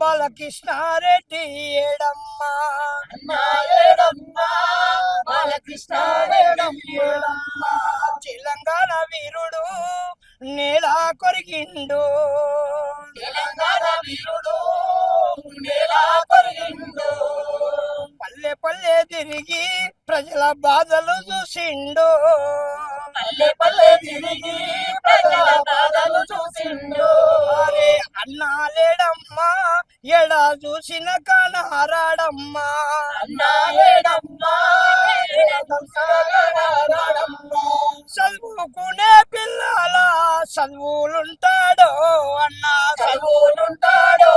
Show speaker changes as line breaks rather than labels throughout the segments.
బాలకృష్ణారెడ్డి ఏడమ్మ.
బాలకృష్ణారెడ్డమ్మా
తెలంగాణ వీరుడు నేల కొరిగిండు.
తెలంగాణ వీరుడు నేలా కొరిగిండు.
పల్లె పల్లె తిరిగి ప్రజల బాధలు చూసిండు.
పల్లె పల్లె తిరిగి
ఎడా చూసిన కానారాడమ్మా చదువుకునే పిల్లల చదువులుంటాడో అన్నా.
చదువులుంటాడు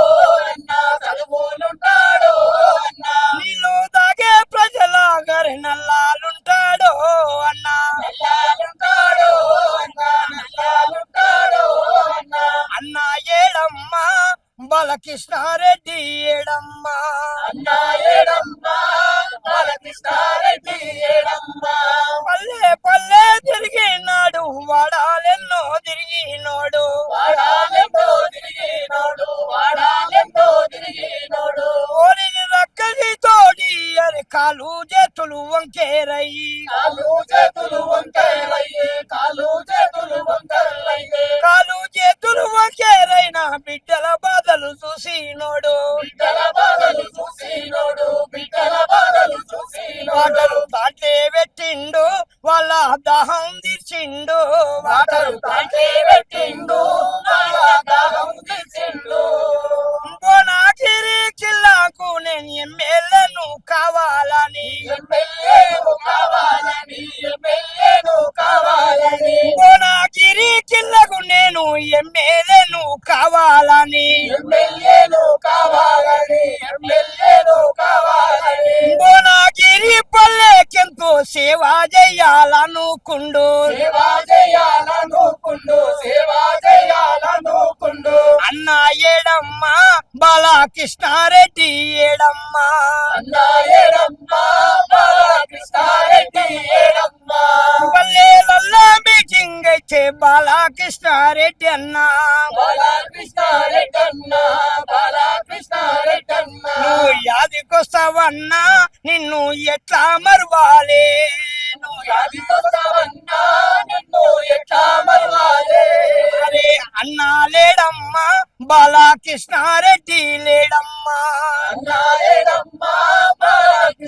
బాలకృష్ణారెడ్డి ఏడమ్మా.
బాలకృష్ణారెడ్డి ఏడమ్మా
పల్లె పల్లె తిరిగినాడు వాడాలెన్నో తిరిగినోడు.
వాడాలెంతో తిరిగినోడు వాడాలెంతో తిరిగినోడు.
ఓరిని రక్కది తోడి కాలు చేతులు వంకేరయ్యి.
కాలు చేతులు వంకరయ్యే కాలు
చూసినోడు.
బిడ్డల బాధలు చూసినోడు. బిడ్డల బాధలు చూసినోడు.
తాటే పెట్టిండు. వాళ్ళ దాహం తీర్చిండు.
వాటరు తాకే పెట్టిండు. వాళ్ళ దాహం తీర్చిండు.
బోనాగిరి కిల్లాకు నేను ఎమ్మెల్యేను కావాలని.
ఎమ్మెల్యేను కావాలని. ఎమ్మెల్యేను కావాలని.
బోనాగిరి కిల్లకు నేను ఎమ్మెల్యేను కావాలని.
ఎమ్మెల్యేను
చేయాలనుకుండు.
సేవా చేయాలనుకుండు సేవా చేయాలనుకుండు.
అన్న ఏడమ్మా బాలకృష్ణారెడ్డి ఏడమ్మా.
అన్నా ఏడమ్మా బాలకృష్ణారెడ్డి ఏడమ్మా.
పల్లెలల్లో మీటింగ్ అయితే బాలకృష్ణారెడ్డి అన్నా.
బాలకృష్ణారెడ్డన్నా బాలకృష్ణారెడ్డన్నా.
నువ్వు యాదికొస్తావన్నా నిన్ను ఎట్లా మరవాలి? అన్నా లేడమ్మా బాలకృష్ణారెడ్డి లేడమ్మా. అన్నా లేడమ్మా